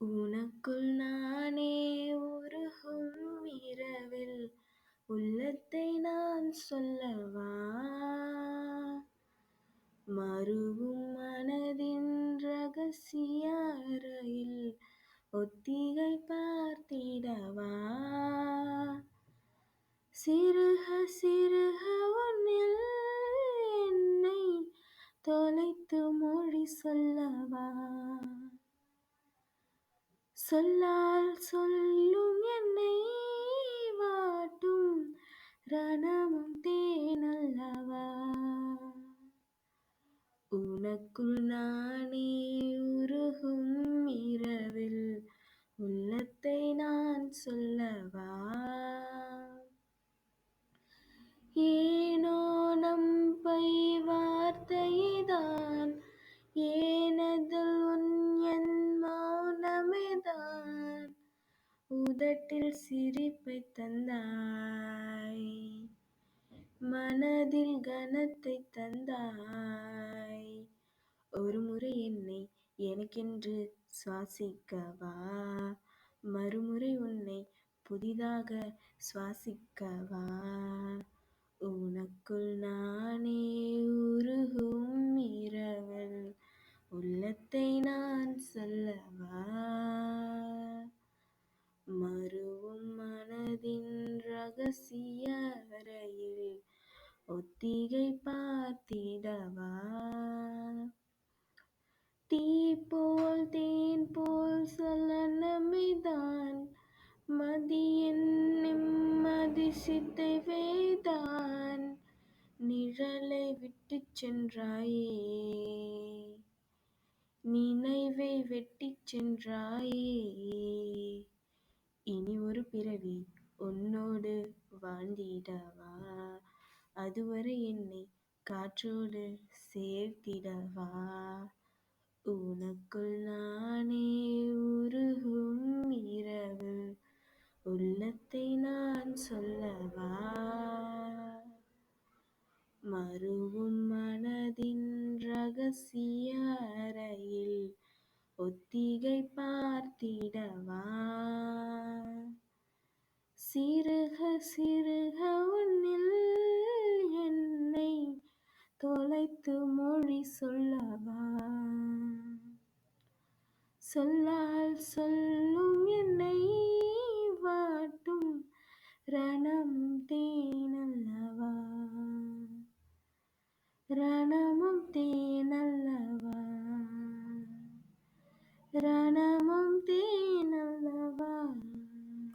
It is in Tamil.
உனக்குள் நானே உருகும் இரவில் உள்ளத்தை நான் சொல்லவா? மருவும் மனதின் ரகசிய அறையில் ஒத்திகை பார்த்திடவா? சிறுக சிறுக உன்னில் என்னை தொலைத்து மொழி சொல்ல சொல்லால் சொல்லும் என்னை வாட்டும். ரணமும் தேனல்லவா உனக்குள் நானே உருகும் இரவில் உள்ளத்தை நான் சொல்லவா? உதட்டில் சிரிப்பை தந்தாய். மனதில் கனத்தை தந்தாய். ஒரு முறை என்னை எனக்கென்று சுவாசிக்கவா? மறுமுறை உன்னை புதிதாக சுவாசிக்கவா? உனக்குள் நானே உருகும் இரவல் உள்ளத்தை நான் சொல்லவா? ரகசிய அறையில் ஒத்திகை பார்த்திடவா? தீ போல் தேன் போல் சலனமிதான் மதியின் நிம்மதி சிதைவேதான் நிழலை விட்டு சென்றாயே. நினைவை வெட்டிச் சென்றாயே. இனி ஒரு பிறவி. உன்னோடு வாழ்ந்திடவா? அதுவரை என்னை காற்றோடு சேர்த்திடவா? உனக்குள் நானே உருகும் இரவு உள்ளத்தை நான் சொல்லவா? மருவும் மனதின் ரகசிய அறையில் ஒத்திகை பார்த்திடவா? சிறுக சிறுக உன்னில் என்னை தொலைத்து மொழி சொல்லவா? சொல்லால் சொல்லும்